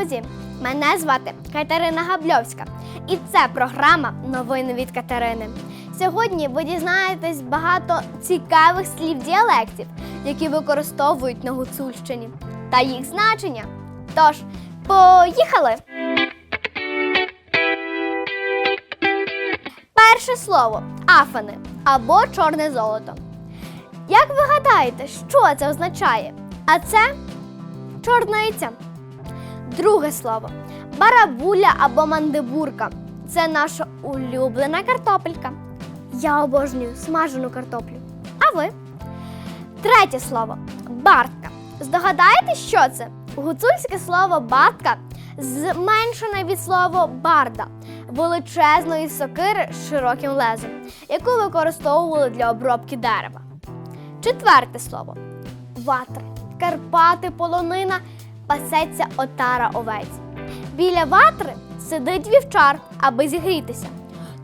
друзі! Мене звати Катерина Габльовська, і це програма Новини від Катерини. Сьогодні ви дізнаєтесь багато цікавих слів діалектів, які використовують на Гуцульщині, та їх значення. Тож, поїхали! Перше слово афани або чорне золото. Як ви гадаєте, що це означає? А це чорниця. Друге слово барабуля або мандибурка. Це наша улюблена картопелька. Я обожнюю смажену картоплю. А ви? Третє слово бартка. Здогадаєте, що це? Гуцульське слово бартка зменшене від слова барда величезної сокири з широким лезом, яку використовували для обробки дерева. Четверте слово ватри. Карпати, полонина, пасеться отара овець. Біля ватри сидить вівчар, аби зігрітися.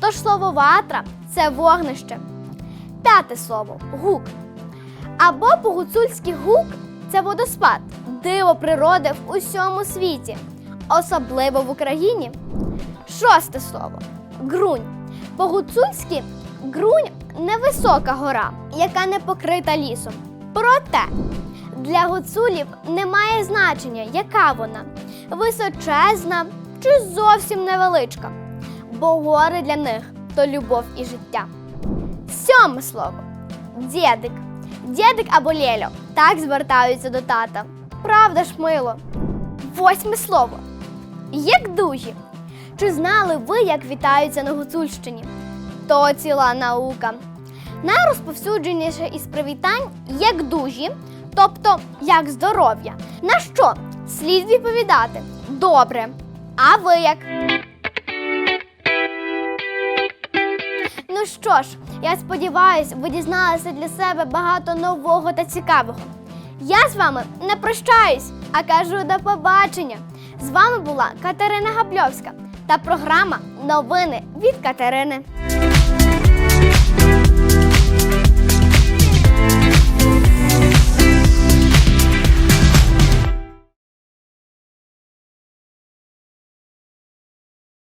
Тож слово ватра це вогнище. П'яте слово гук. Або по-гуцульськи гук це водоспад, диво природи в усьому світі, особливо в Україні. Шосте слово грунь. По-гуцульськи грунь невисока гора, яка не покрита лісом. Проте для гуцулів немає значення, яка вона височезна чи зовсім невеличка. Бо гори для них то любов і життя. Сьоме слово дєдик. Дєдик або лєльо. Так звертаються до тата. Правда ж, мило? Восьме слово. Як дужі. Чи знали ви, як вітаються на Гуцульщині? То ціла наука. Найрозповсюдженіше із привітань як дужі, тобто як здоров'я. На що слід відповідати? Добре. А ви як? Ну що ж, я сподіваюся, ви дізналися для себе багато нового та цікавого. Я з вами не прощаюсь, а кажу до побачення. З вами була Катерина Габльовська та програма Новини від Катерини.